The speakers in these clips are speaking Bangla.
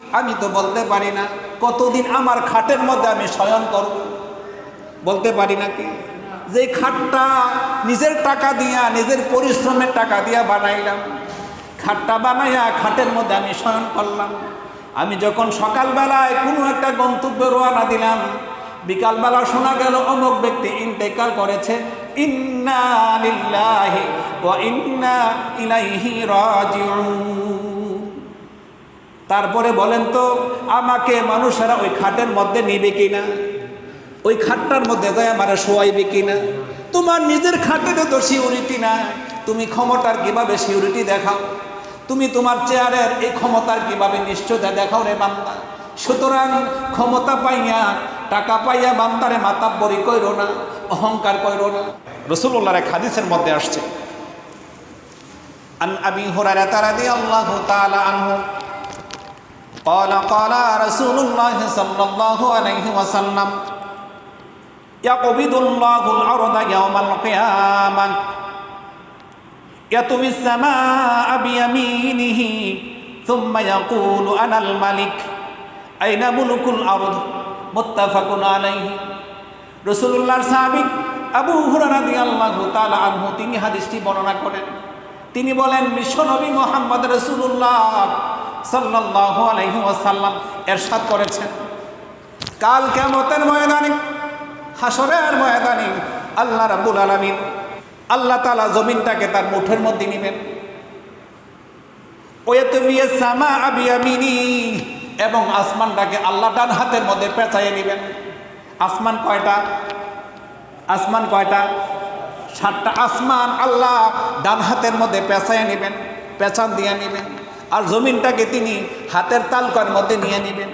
আমি তো বলতে পারি না, কতদিন আমার খাটের মধ্যে আমি শয়ন করব? বলতে পারি না কি? যে খাটটা নিজের টাকা দিয়া, নিজের পরিশ্রমের টাকা দিয়া বানাইলাম, খাটটা বানাইয়া খাটের মধ্যে আমি শয়ন করলাম। আমি যখন সকালবেলায় কোনো একটা গন্তব্যে রোয়ানা দিলাম, বিকালবেলা শোনা গেল অমুক ব্যক্তি ইন্তেকাল করেছে ইন্না ইলাইহি রাজিউন। তারপরে বলেন তো, আমাকে মানুষেরা ওই খাটের মধ্যে নিবে কিনা? ওই খাটটার মধ্যে যায় আমার শোয়াইবে কিনা? তোমার নিজের খাটেরও তো সিউরিটি নাই। তুমি ক্ষমতার কীভাবে সিউরিটি দেখাও? তুমি তোমার চেয়ারের এই ক্ষমতার কীভাবে নিশ্চয়তা দেখাও রে বান্দা? সুতরাং ক্ষমতা পাইয়া, টাকা পাইয়া বান্দারে মাতাব্বরি কইরো না, অহংকার কইরো না। রসুল্লাহর এক হাদিসের মধ্যে আসছে, আন আবি রাদিয়াল্লাহু তাআলা আনহু قال قال رسول الله صلى الله عليه وسلم يقبض الله الأرض يوم القيامة يطوي السماء بيمينه ثم يقول أنا الملك أين ملك الأرض متفق عليه رسول الله সাহাবিক আবু হুরায়রা রাদিয়াল্লাহু তাআলা আনহু তিনি হাদিসটি বর্ণনা করেন তিনি বলেন বিশ্বনবী মোহাম্মদ রসুল্লাহ সাল্লাল্লাহু আলাইহি ওয়াসাল্লাম এরশাদ করেছেন। কাল কিয়ামতের ময়দানে হাসরের ময়দানে আল্লাহ রাব্বুল আলামিন আল্লাহ তালা জমিনটাকে তার মুঠের মধ্যে নেবেন। সামা এবং আসমানটাকে আল্লাহ ডান হাতের মধ্যে পেঁচাইয়ে নেবেন। আসমান কয়টা? আসমান কয়টা? সাতটা আসমান আল্লাহ ডান হাতের মধ্যে পেঁচাইয়ে নেবেন, পেঁচান দিয়ে নেবেন। আর জমিনটাকে তিনি হাতের তালকার মধ্যে নিয়ে নেবেন।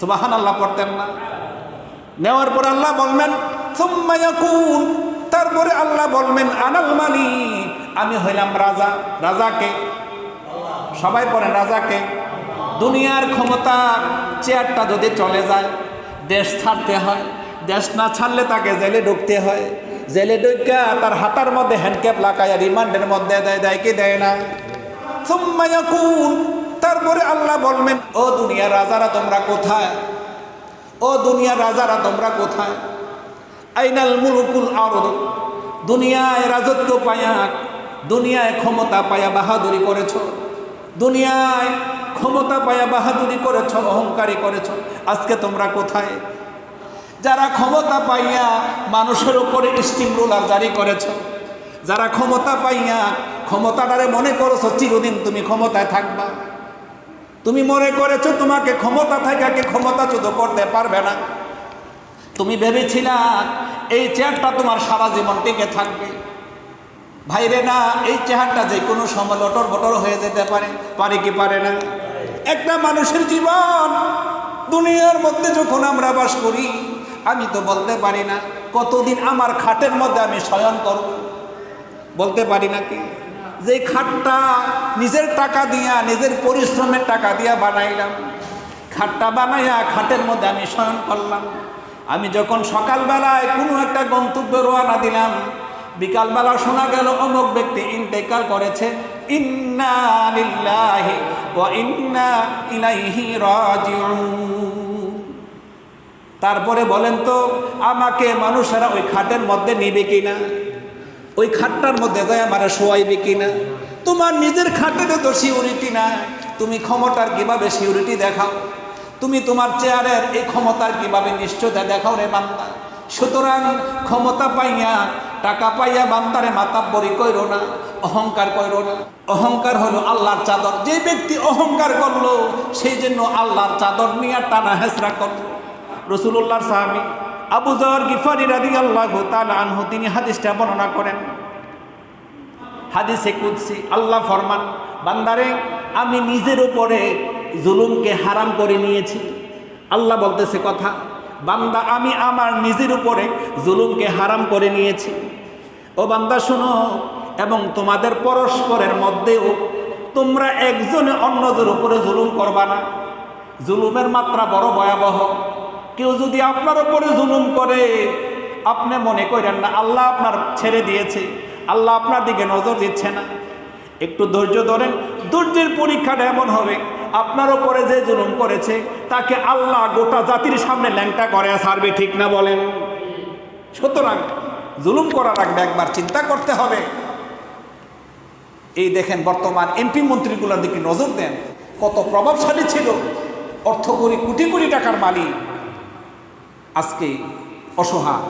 সুবাহান আল্লাহ পড়তেন না। নেওয়ার পর আল্লাহ বলবেন তারপরে আল্লাহ বলবেন, আনাল মালিক। আমি হইলাম রাজা। রাজাকে সবাই পড়েন রাজাকে দুনিয়ার ক্ষমতা চেয়ারটা যদি চলে যায়, দেশ ছাড়তে হয়, দেশ না ছাড়লে তাকে জেলে ঢুকতে হয়। জেলে ঢুকা তার হাতার মধ্যে হ্যান্ডক্যাপ লাগাইয়া রিমান্ডের মধ্যে দেয় দেয় কি? দেয় না তারপরে আল্লাহ বলবেন, ও দুনিয়ার রাজারা, তোমরা কোথায়? ও দুনিয়ার রাজারা, তোমরা কোথায়? আইনাল মুলুকুল আরদ। দুনিয়ায় রাজত্ব পায়া, দুনিয়ায় ক্ষমতা পায়া বাহাদুরি করেছ। দুনিয়ায় ক্ষমতা পায়া বাহাদুরি করেছ, অহংকারী করেছ। আজকে তোমরা কোথায়? যারা ক্ষমতা পাইয়া মানুষের উপরে স্টিম রুলার জারি করেছ, যারা ক্ষমতা পাইয়া ক্ষমতাটারে মনে করেছ, চিরদিন তুমি ক্ষমতায় থাকবা। তুমি মনে করেছ, তোমাকে ক্ষমতা থাকাকে ক্ষমতাচ্যুত করতে পারবে না। তুমি ভেবেছিলা, এই চেয়ারটা তোমার সারা জীবন টিকে থাকবে। ভাইরে না, এই চেহারটা যে কোনো সময় লটর বটর হয়ে যেতে পারে পারে কি পারে না? একটা মানুষের জীবন, দুনিয়ার মধ্যে যখন আমরা বাস করি, আমি তো বলতে পারি না, কতদিন আমার খাটের মধ্যে আমি শয়ন করব? বলতে পারি না কি? যে খাটটা নিজের টাকা দিয়া, নিজের পরিশ্রমের টাকা দিয়া বানাইলাম। খাটটা বানাইয়া খাটের মধ্যে আমি শয়ন করলাম। আমি যখন সকালবেলায় কোনো একটা গন্তব্যে রোয়ানা দিলাম, বিকালবেলা শোনা গেল অমুক ব্যক্তি ইন্তেকাল করেছে তারপরে বলেন তো, আমাকে মানুষেরা ওই খাটের মধ্যে নিবে কিনা? ওই খাটটার মধ্যে যায় আমার শোয়াইবে কিনা? তোমার নিজের খাটেরও তো সিউরিটি নাই তুমি ক্ষমতার কীভাবে সিউরিটি দেখাও? তুমি তোমার চেয়ারের এই ক্ষমতার কীভাবে নিশ্চয়তা দেখাও রে বান্দা? সুতরাং ক্ষমতা পাইয়া, টাকা পাইয়া বান্দারে মাতাব্বরি কইরো না, অহংকার কইরো না। অহংকার হলো আল্লাহর চাদর। যে ব্যক্তি অহংকার করল, সেই জন্য আল্লাহর চাদর নিয়ে টানা হেসরা করল। রসুল্লাহর সাহাবি আবু জহর গিফারি রাদি আল্লাহ আনহু, তিনি হাদিসটা বর্ণনা করেন। হাদিসে কুদসি, আল্লাহ ফরমান, বান্দারে, আমি নিজের উপরে জুলুমকে হারাম করে নিয়েছি। আল্লাহ বলতেছে কথা, বান্দা, আমি আমার নিজের উপরে জুলুমকে হারাম করে নিয়েছি। ও বান্দা, শোনো, এবং তোমাদের পরস্পরের মধ্যেও তোমরা একজনে অন্যদের উপরে জুলুম করবা না। জুলুমের মাত্রা বড় ভয়াবহ। কেউ যদি আপনার উপরে জুলুম করে, আপনি মনে করেন না, আল্লাহ আপনার ছেড়ে দিয়েছে, আল্লাহ আপনার দিকে নজর দিচ্ছে না। একটু ধৈর্য ধরেন, ধৈর্যের পরীক্ষাটা এমন হবে, আপনার ওপরে যে জুলুম করেছে, তাকে আল্লাহ গোটা জাতির সামনে ল্যাংটা করে ছাড়বে, ঠিক না বলেন? সুতরাং জুলুম করার আগে একবার চিন্তা করতে হবে। এই দেখেন, বর্তমান এমপি মন্ত্রীগুলোর দিকে নজর দেন, কত প্রভাবশালী ছিল অর্থ কোটি কোটি টাকার মালিক। আজকে অসহায়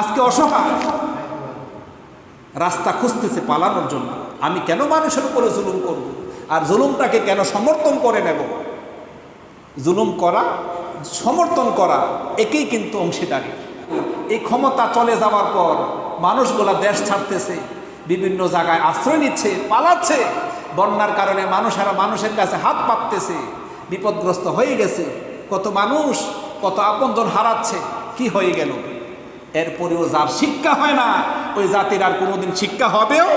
আজকে অসহায় রাস্তা খুঁজতেছে পালানোর জন্য। আমি কেন মানুষের উপরে জুলুম করব? আর জুলুমটাকে কেন সমর্থন করে নেব? জুলুম করা, সমর্থন করা একেই কিন্তু অংশীদারি। এই ক্ষমতা চলে যাওয়ার পর মানুষগুলা দেশ ছাড়তেছে, বিভিন্ন জায়গায় আশ্রয় নিচ্ছে, পালাচ্ছে। বন্যার কারণে মানুষেরা মানুষের কাছে হাত পাততেছে, বিপদগ্রস্ত হয়ে গেছে। কত মানুষ কত আপনজন হারাচ্ছে, কি হয়ে গেল? এরপরেও যার শিক্ষা হয় না, ওই জাতির আর কোনোদিন শিক্ষা হবেও